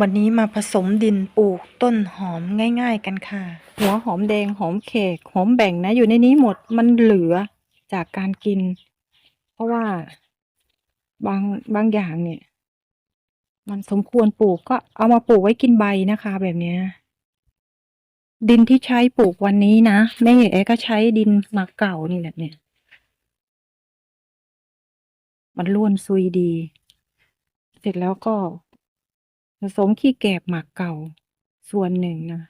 วันนี้มาผสมดินปลูกต้นหอมง่าย ๆ กันค่ะ หัวหอมแดงหอมเขกหอมแบ่งนะ อยู่ในนี้หมดมันเหลือจากการกิน เพราะว่าบางบางอย่างเนี่ย มันสมควรปลูกก็เอามาปลูกไว้กินใบนะคะ แบบนี้ดินที่ใช้ปลูกวันนี้นะแม่เอ๋ก็ใช้ดินหมักเก่านี่แหละเนี่ย มันร่วนซุยดี เสร็จแล้วก็ สมขี้แกบหมักเก่า ส่วนหนึ่งนะ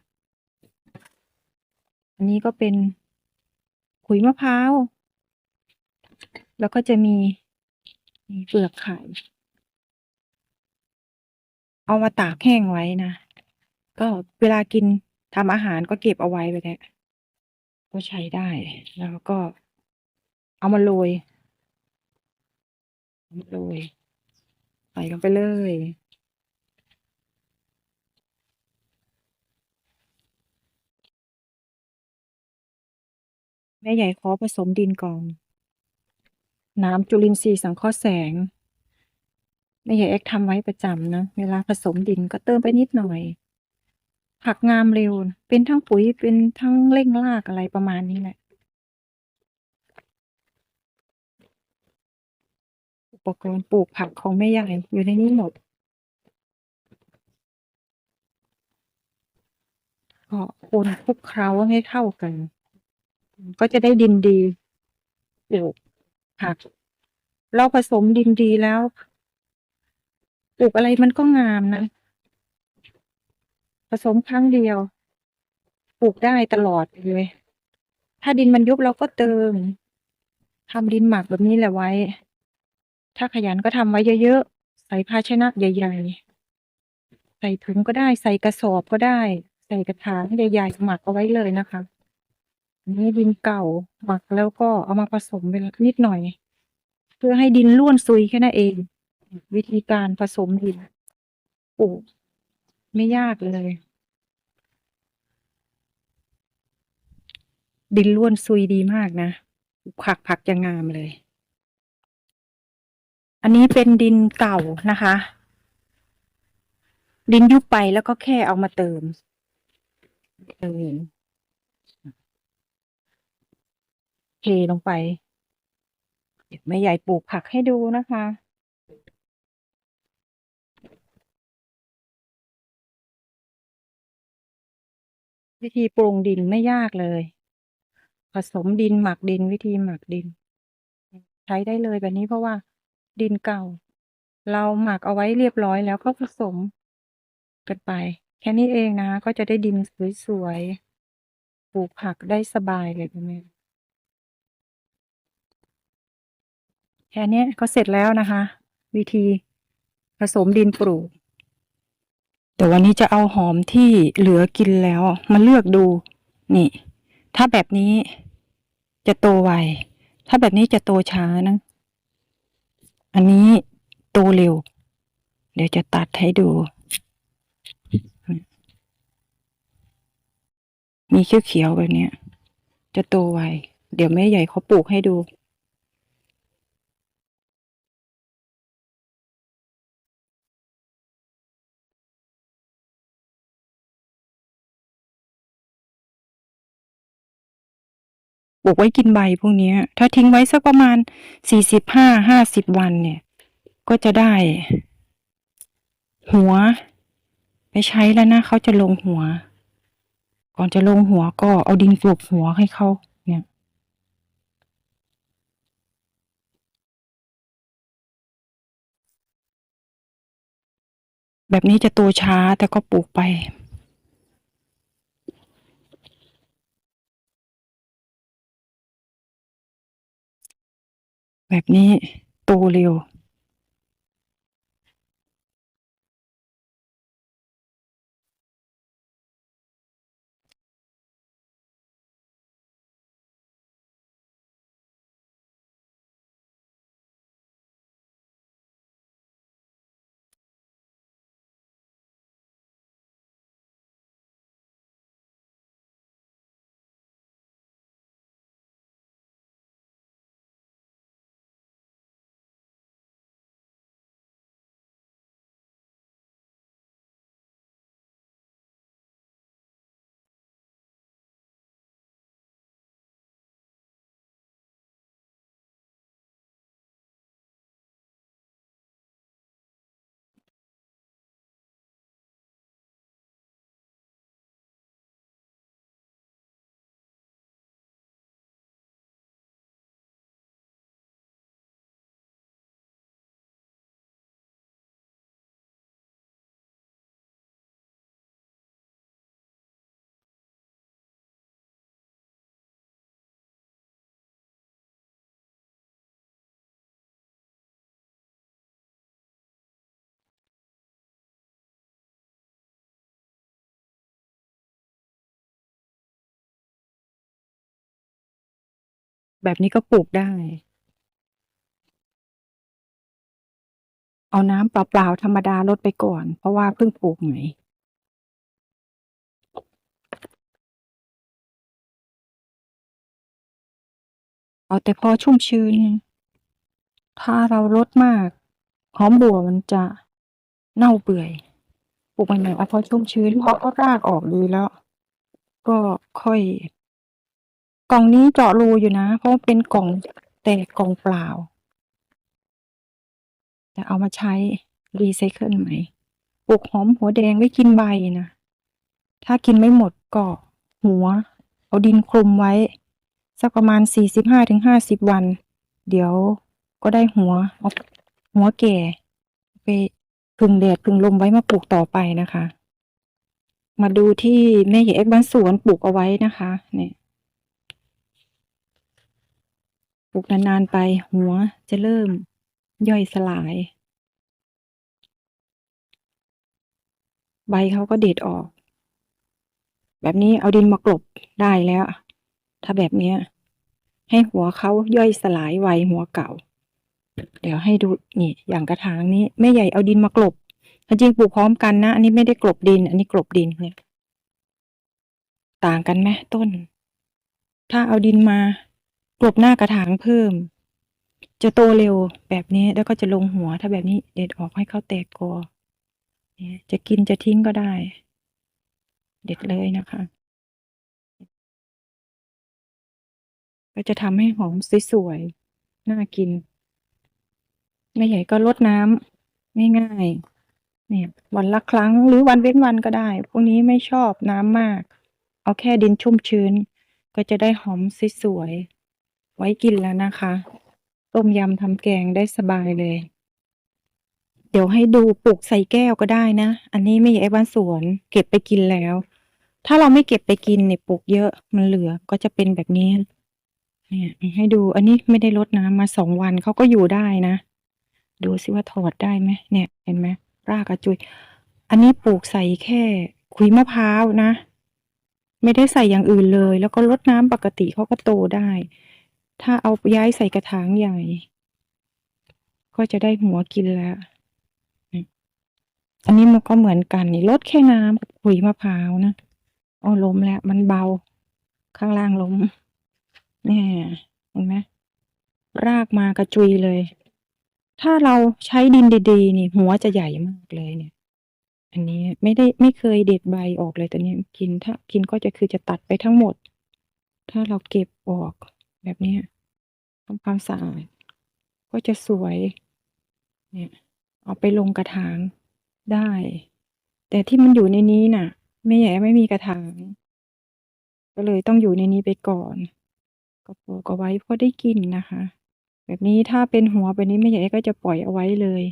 อันนี้ก็เป็นขุยมะพร้าว แล้วก็จะมีมีเปลือกไข่ เอามาตากแห้งไว้นะ ก็เวลากินทำอาหารก็เก็บเอาไว้ไปแหละก็ใช้ได้ แล้วก็เอามาโรยเอามาโรยใส่ลงไปเลย แม่ใหญ่ขอผสมดินก่อน น้ำจุลินทรีย์สังเคราะห์แสง แม่ใหญ่เอ็กทำไว้ประจำนะ เวลาผสมดินก็เติมไปนิดหน่อย ผักงามเร็ว เป็นทั้งปุ๋ย เป็นทั้งเร่งรากอะไรประมาณนี้แหละ อุปกรณ์ปลูกผักของแม่ใหญ่อยู่ในนี้หมดก็คนคลุกเคล้าให้เข้ากัน ก็จะได้ดินดีปลูกผักเราผสมดินดีแล้วปลูกอะไรมันก็งามนะ ผสมครั้งเดียวปลูกได้ตลอดเลย ถ้าดินมันยุบเราก็เติมทำดินหมักแบบนี้แหละไว้ ถ้าขยันก็ทำไว้เยอะๆ ใส่ภาชนะใหญ่ๆ ใส่ถุงก็ได้ ใส่กระสอบก็ได้ ใส่กระถางใหญ่ๆหมักเอาไว้เลยนะคะ นนี้ดินเก่าหมักแล้วก็เอามาผสมไปนิดหน่อย เพื่อให้ดินร่วนซุยแค่นั้นเอง วิธีการผสมดินปลูกไม่ยากเลย ดินร่วนซุยดีมากนะผักผักจะงามเลย อันนี้เป็นดินเก่านะคะ ดินยุบไปแล้วก็แค่เอามาเติมเติม เทลงไปเดี๋ยวแม่ใหญ่ปลูกผักให้ดูนะคะ วิธีปรุงดินไม่ยากเลย ผสมดินหมักดินวิธีหมักดิน ใช้ได้เลยแบบนี้เพราะว่าดินเก่า เราหมักเอาไว้เรียบร้อยแล้วก็ผสมกันไป แค่นี้เองนะ ก็จะได้ดินสวยๆปลูกผักได้สบายเลยคุณแม่ แค่นี้ก็เสร็จแล้วนะคะ วิธีผสมดินปลูก แต่วันนี้จะเอาหอมที่เหลือกินแล้ว มาเลือกดู นี่ ถ้าแบบนี้จะโตไว ถ้าแบบนี้จะโตช้านะ อันนี้โตเร็ว เดี๋ยวจะตัดให้ดู มีเขียวๆแบบนี้จะโตไว เดี๋ยวแม่ใหญ่เขาปลูกให้ดู ปลูกไว้กินใบพวกนี้ถ้าทิ้งไว้สักประมาณสี่สิบห้าห้าสิบวันเนี่ย ก็จะได้ หัว ไปใช้แล้วนะเขาจะลงหัว ก่อนจะลงหัวก็เอาดินกลบหัวให้เขาเนี่ยแบบนี้จะโตช้าแต่ก็ปลูกไป แบบนี้โตเร็ว แบบนี้ก็ปลูกได้ เอาน้ำเปล่าๆธรรมดาลดไปก่อน เพราะว่าเพิ่งปลูกใหม่เอาแต่พอชุ่มชื้น ถ้าเราลดมาก หอมบัวมันจะเน่าเปื่อย ปลูกใหม่ๆเอาพอชุ่มชื้นเพราะก็รากออกดีแล้ว ก็ค่อย ล่องนี้เจาะรูอยู่นะ เพราะเป็นกล่องแตกกล่องเปล่า จะเอามาใช้รีไซเคิลใหม่ปลูกหอมหัวแดงไว้กินใบนะ ถ้ากินไม่หมดก็หัว เอาดินคลุมไว้ สักประมาณสี่สิบห้าถึงห้าสิบวัน เดี๋ยวก็ได้หัวเอาหัวแก่ ไปพึ่งแดดพึ่งลมไว้มาปลูกต่อไปนะคะ มาดูที่แม่ใหญ่เอ็กบ้านสวนปลูกเอาไว้นะคะ เนี่ย ปลูกนานๆไปหัวจะเริ่มย่อยสลาย ใบเขาก็เด็ดออก แบบนี้เอาดินมากลบได้แล้ว ถ้าแบบนี้ให้หัวเขาย่อยสลายไวหัวเก่า เดี๋ยวให้ดูนี่ อย่างกระถางนี้แม่ใหญ่เอาดินมากลบจริงปลูกพร้อมกันนะ อันนี้ไม่ได้กลบดิน อันนี้กลบดินเนี่ยต่างกันไหมต้น ถ้าเอาดินมา กลบหน้ากระถางเพิ่ม จะโตเร็วแบบนี้แล้วก็จะลงหัวถ้าแบบนี้เด็ดออกให้เขาแตกกอเนี่ยจะกินจะทิ้งก็ได้ เด็ดเลยนะคะ ก็จะทำให้หอมสวยๆน่ากินแม่ใหญ่ก็ลดน้ำง่ายๆเนี่ย วันละครั้งหรือวันเว้นวันก็ได้ พวกนี้ไม่ชอบน้ำมาก เอาแค่ดินชุ่มชื้น ก็จะได้หอมสวยๆ ไว้กินแล้วนะคะ ต้มยำทำแกงได้สบายเลย เดี๋ยวให้ดูปลูกใส่แก้วก็ได้นะ อันนี้ไม่ใช่ไอ้บ้านสวน เก็บไปกินแล้ว ถ้าเราไม่เก็บไปกินเนี่ยปลูกเยอะมันเหลือก็จะเป็นแบบนี้เนี่ยให้ดูอันนี้ไม่ได้รดน้ำมาสองวันเขาก็อยู่ได้นะ ดูสิว่าถอดได้ไหมเนี่ยเห็นไหมรากกระจุย อันนี้ปลูกใส่แค่ขุยมะพร้าวนะ ไม่ได้ใส่อย่างอื่นเลย แล้วก็รดน้ำปกติเขาก็โตได้ ถ้าเอาย้ายใส่กระถางใหญ่ ก็จะได้หัวกินแล้ว อันนี้มันก็เหมือนกันนี่ลดแค่น้ำกับขุยมะพร้าวนะอ๋อล้มแล้ว มันเบา ข้างล่างล้มนี่เห็นไหมรากมากระจุยเลย ถ้าเราใช้ดินดีๆ นี่ หัวจะใหญ่มากเลยเนี่ย อันนี้ไม่ได้ไม่เคยเด็ดใบออกเลยแตัวนี้กินถ้ากินก็จะคือจะตัดไปทั้งหมด ถ้าเราเก็บออก แบบนี้ทำความสะอาดก็จะสวย เนี่ย เอาไปลงกระถางได้ แต่ที่มันอยู่ในนี้น่ะ ไม่ใหญ่ไม่มีกระถาง ก็เลยต้องอยู่ในนี้ไปก่อน ก็ปลูกเอาไว้เพราะได้กินนะคะ แบบนี้ถ้าเป็นหัวแบบนี้ไม่ใหญ่ก็จะปล่อยเอาไว้เลย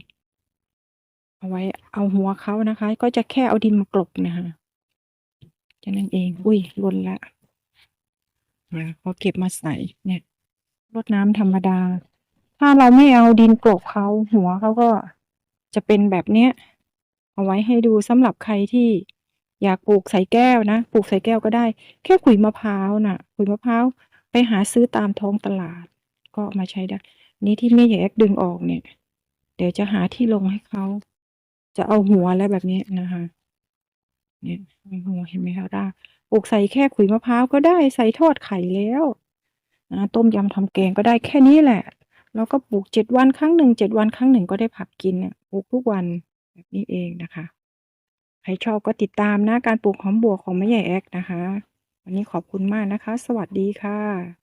เอาไว้ เอาหัวเขานะคะ ก็จะแค่เอาดินมากลบนะคะแค่นั้นเอง อุ้ยล่นละ นะพอเก็บมาใส่เนี่ยรดน้ำธรรมดา ถ้าเราไม่เอาดินกลบเขาหัวเขาก็จะเป็นแบบเนี้ย เอาไว้ให้ดูสำหรับใครที่อยากปลูกใส่แก้วนะปลูกใส่แก้วก็ได้ แค่ขุยมะพร้าวน่ะขุยมะพร้าวไปหาซื้อตามท้องตลาด ก็มาใช้ได้ นี่ที่แม่ใหญ่แอกดึงออกเนี่ย เดี๋ยวจะหาที่ลงให้เขาจะเอาหัวแล้วแบบนี้นะคะ เนี่ยหัวเห็นไหมคะราก ปลูกใส่แค่ขุยมะพร้าวก็ได้ใส่ทอดไข่แล้วต้มยำทำแกงก็ได้แค่นี้แหละ แล้วก็ปลูกเจ็ดวันครั้งหนึ่งเจ็ดวันครั้งหนึ่งก็ได้ผักกินเนี่ยปลูกทุกวันแบบนี้เองนะคะ ใครชอบก็ติดตามนะการปลูกหอมบัวของแม่ใหญ่แอกนะคะ วันนี้ขอบคุณมากนะคะ สวัสดีค่ะ